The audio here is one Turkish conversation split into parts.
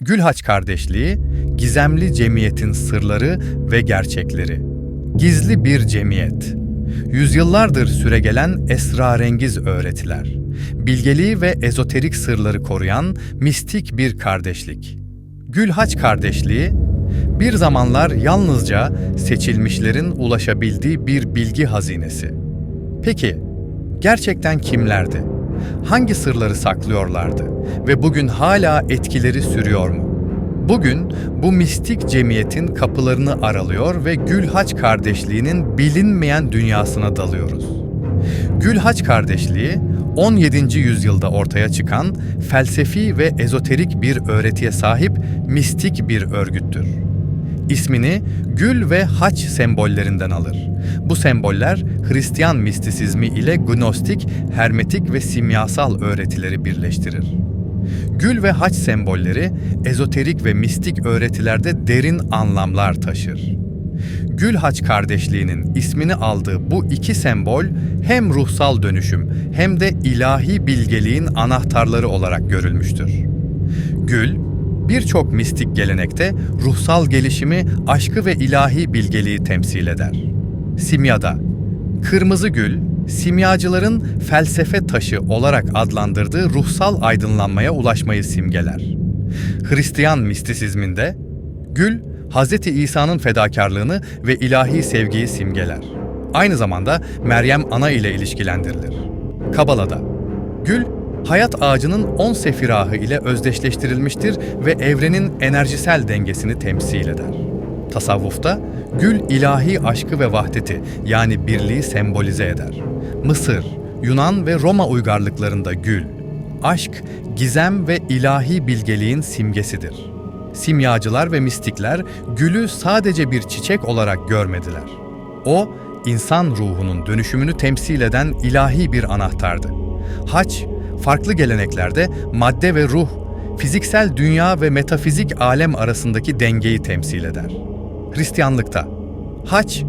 Gülhaç kardeşliği, gizemli cemiyetin sırları ve gerçekleri. Gizli bir cemiyet. Yüzyıllardır süregelen esrarengiz öğretiler. Bilgeliği ve ezoterik sırları koruyan mistik bir kardeşlik. Gülhaç kardeşliği, bir zamanlar yalnızca seçilmişlerin ulaşabildiği bir bilgi hazinesi. Peki, gerçekten kimlerdi? Hangi sırları saklıyorlardı ve bugün hala etkileri sürüyor mu? Bugün bu mistik cemiyetin kapılarını aralıyor ve Gülhaç kardeşliğinin bilinmeyen dünyasına dalıyoruz. Gülhaç kardeşliği 17. yüzyılda ortaya çıkan felsefi ve ezoterik bir öğretiye sahip mistik bir örgüttür. İsmini gül ve haç sembollerinden alır. Bu semboller Hristiyan mistisizmi ile gnostik, hermetik ve simyasal öğretileri birleştirir. Gül ve haç sembolleri ezoterik ve mistik öğretilerde derin anlamlar taşır. Gül Haç kardeşliğinin ismini aldığı bu iki sembol hem ruhsal dönüşüm hem de ilahi bilgeliğin anahtarları olarak görülmüştür. Gül, birçok mistik gelenekte ruhsal gelişimi, aşkı ve ilahi bilgeliği temsil eder. Simyada, kırmızı gül, simyacıların felsefe taşı olarak adlandırdığı ruhsal aydınlanmaya ulaşmayı simgeler. Hristiyan mistisizminde, gül, Hz. İsa'nın fedakarlığını ve ilahi sevgiyi simgeler. Aynı zamanda Meryem Ana ile ilişkilendirilir. Kabala'da, gül, hayat ağacının on sefirahı ile özdeşleştirilmiştir ve evrenin enerjisel dengesini temsil eder. Tasavvufta gül ilahi aşkı ve vahdeti yani birliği sembolize eder. Mısır, Yunan ve Roma uygarlıklarında gül, aşk, gizem ve ilahi bilgeliğin simgesidir. Simyacılar ve mistikler gülü sadece bir çiçek olarak görmediler. O, insan ruhunun dönüşümünü temsil eden ilahi bir anahtardı. Haç, farklı geleneklerde madde ve ruh, fiziksel dünya ve metafizik alem arasındaki dengeyi temsil eder. Hristiyanlıkta, haç,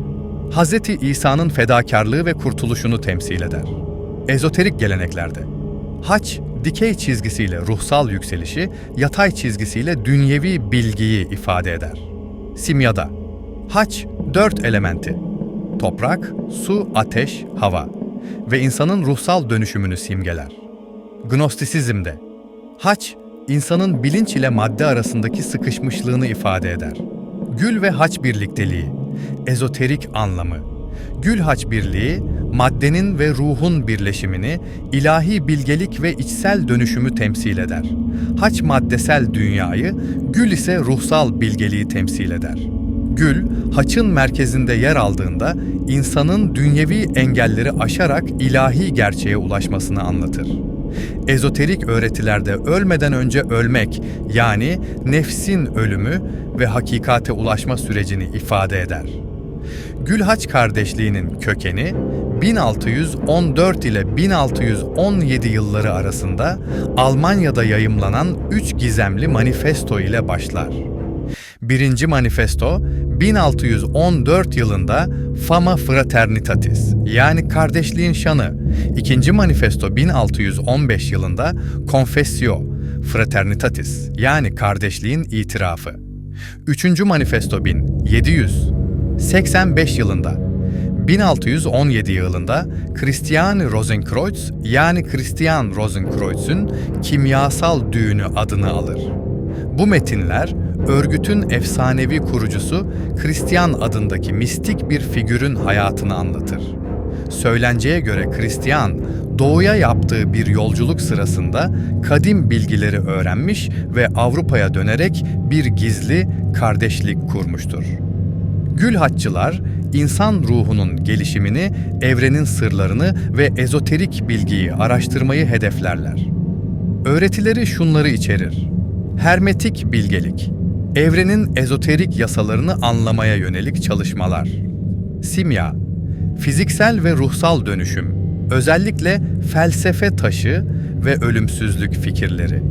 Hz. İsa'nın fedakarlığı ve kurtuluşunu temsil eder. Ezoterik geleneklerde, haç, dikey çizgisiyle ruhsal yükselişi, yatay çizgisiyle dünyevi bilgiyi ifade eder. Simyada, haç, dört elementi, toprak, su, ateş, hava ve insanın ruhsal dönüşümünü simgeler. Gnostisizmde, haç, insanın bilinç ile madde arasındaki sıkışmışlığını ifade eder. Gül ve haç birlikteliği, ezoterik anlamı. Gül haç birliği, maddenin ve ruhun birleşimini, ilahi bilgelik ve içsel dönüşümü temsil eder. Haç maddesel dünyayı, gül ise ruhsal bilgeliği temsil eder. Gül, haçın merkezinde yer aldığında insanın dünyevi engelleri aşarak ilahi gerçeğe ulaşmasını anlatır. Ezoterik öğretilerde ölmeden önce ölmek yani nefsin ölümü ve hakikate ulaşma sürecini ifade eder. Gülhaç kardeşliğinin kökeni 1614 ile 1617 yılları arasında Almanya'da yayımlanan üç gizemli manifesto ile başlar. Birinci manifesto 1614 yılında Fama Fraternitatis yani kardeşliğin şanı. İkinci manifesto 1615 yılında Confessio Fraternitatis yani kardeşliğin itirafı. Üçüncü manifesto 1785 yılında 1617 yılında Christian Rosenkreuz yani Christian Rosenkreuz'un kimyasal düğünü adını alır. Bu metinler örgütün efsanevi kurucusu Christian adındaki mistik bir figürün hayatını anlatır. Söylenceye göre Christian, doğuya yaptığı bir yolculuk sırasında kadim bilgileri öğrenmiş ve Avrupa'ya dönerek bir gizli kardeşlik kurmuştur. Gülhaççılar, insan ruhunun gelişimini, evrenin sırlarını ve ezoterik bilgiyi araştırmayı hedeflerler. Öğretileri şunları içerir. Hermetik bilgelik, evrenin ezoterik yasalarını anlamaya yönelik çalışmalar. Simya, fiziksel ve ruhsal dönüşüm, özellikle felsefe taşı ve ölümsüzlük fikirleri.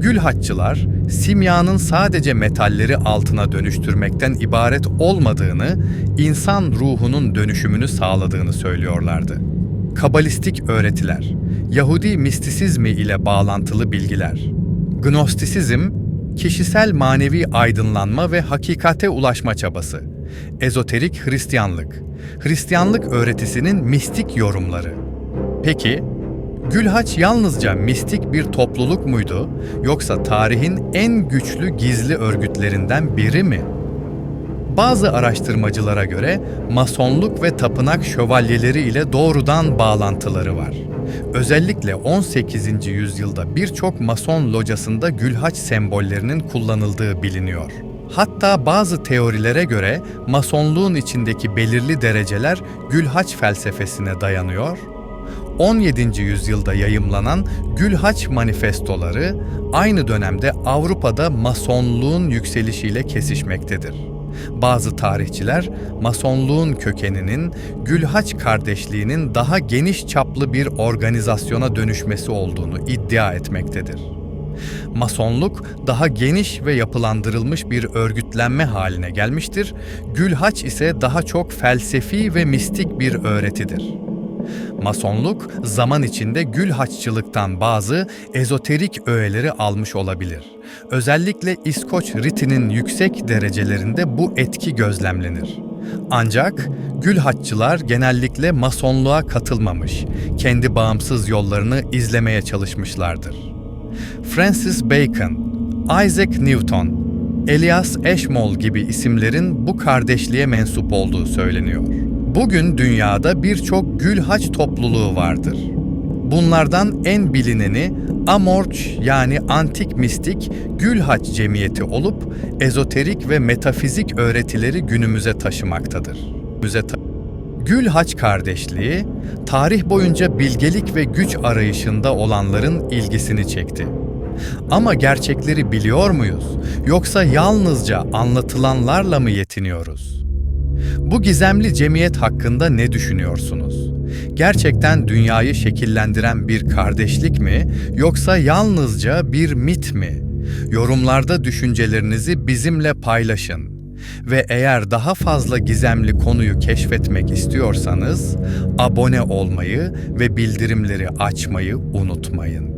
Gülhaççılar, simyanın sadece metalleri altına dönüştürmekten ibaret olmadığını, insan ruhunun dönüşümünü sağladığını söylüyorlardı. Kabalistik öğretiler, Yahudi mistisizmi ile bağlantılı bilgiler. Gnostisizm, kişisel manevi aydınlanma ve hakikate ulaşma çabası. Ezoterik Hristiyanlık. Hristiyanlık öğretisinin mistik yorumları. Peki, Gülhaç yalnızca mistik bir topluluk muydu yoksa tarihin en güçlü gizli örgütlerinden biri mi? Bazı araştırmacılara göre masonluk ve tapınak şövalyeleri ile doğrudan bağlantıları var. Özellikle 18. yüzyılda birçok mason locasında gülhaç sembollerinin kullanıldığı biliniyor. Hatta bazı teorilere göre masonluğun içindeki belirli dereceler gülhaç felsefesine dayanıyor 17. yüzyılda yayımlanan Gülhaç manifestoları aynı dönemde Avrupa'da masonluğun yükselişiyle kesişmektedir. Bazı tarihçiler masonluğun kökeninin Gülhaç kardeşliğinin daha geniş çaplı bir organizasyona dönüşmesi olduğunu iddia etmektedir. Masonluk daha geniş ve yapılandırılmış bir örgütlenme haline gelmiştir. Gülhaç ise daha çok felsefi ve mistik bir öğretidir. Masonluk zaman içinde gül haççılıktan bazı ezoterik öğeleri almış olabilir. Özellikle İskoç ritinin yüksek derecelerinde bu etki gözlemlenir. Ancak gül haççılar genellikle masonluğa katılmamış, kendi bağımsız yollarını izlemeye çalışmışlardır. Francis Bacon, Isaac Newton, Elias Ashmole gibi isimlerin bu kardeşliğe mensup olduğu söyleniyor. Bugün dünyada birçok gülhaç topluluğu vardır. Bunlardan en bilineni Amorç yani antik mistik Gülhaç cemiyeti olup ezoterik ve metafizik öğretileri günümüze taşımaktadır. Müze ta- Gülhaç kardeşliği tarih boyunca bilgelik ve güç arayışında olanların ilgisini çekti. Ama gerçekleri biliyor muyuz yoksa yalnızca anlatılanlarla mı yetiniyoruz? Bu gizemli cemiyet hakkında ne düşünüyorsunuz? Gerçekten dünyayı şekillendiren bir kardeşlik mi yoksa yalnızca bir mit mi? Yorumlarda düşüncelerinizi bizimle paylaşın. Ve eğer daha fazla gizemli konuyu keşfetmek istiyorsanız abone olmayı ve bildirimleri açmayı unutmayın.